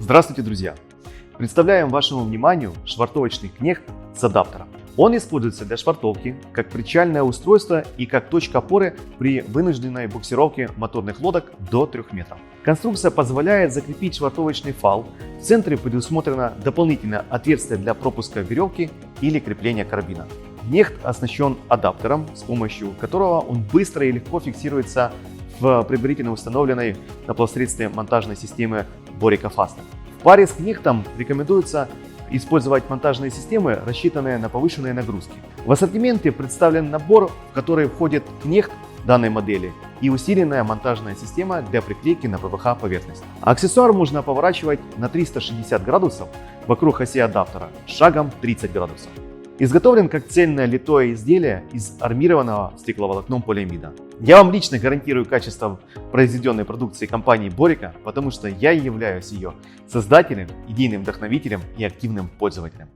Здравствуйте, друзья! Представляем вашему вниманию швартовочный кнехт с адаптером. Он используется для швартовки как причальное устройство и как точка опоры при вынужденной буксировке моторных лодок до 3 метров. Конструкция позволяет закрепить швартовочный фал. В центре предусмотрено дополнительное отверстие для пропуска веревки или крепления карабина. Кнехт оснащен адаптером, с помощью которого он быстро и легко фиксируется в предварительно установленной на плавсредстве монтажной системы Борика Faster. В паре с кнехтом рекомендуется использовать монтажные системы, рассчитанные на повышенные нагрузки. В ассортименте представлен набор, в который входит кнехт данной модели и усиленная монтажная система для приклейки на ПВХ поверхность. Аксессуар можно поворачивать на 360 градусов вокруг оси адаптера шагом 30 градусов. Изготовлен как цельное литое изделие из армированного стекловолокном полиамида. Я вам лично гарантирую качество произведенной продукции компании Борика, потому что я являюсь ее создателем, идейным вдохновителем и активным пользователем.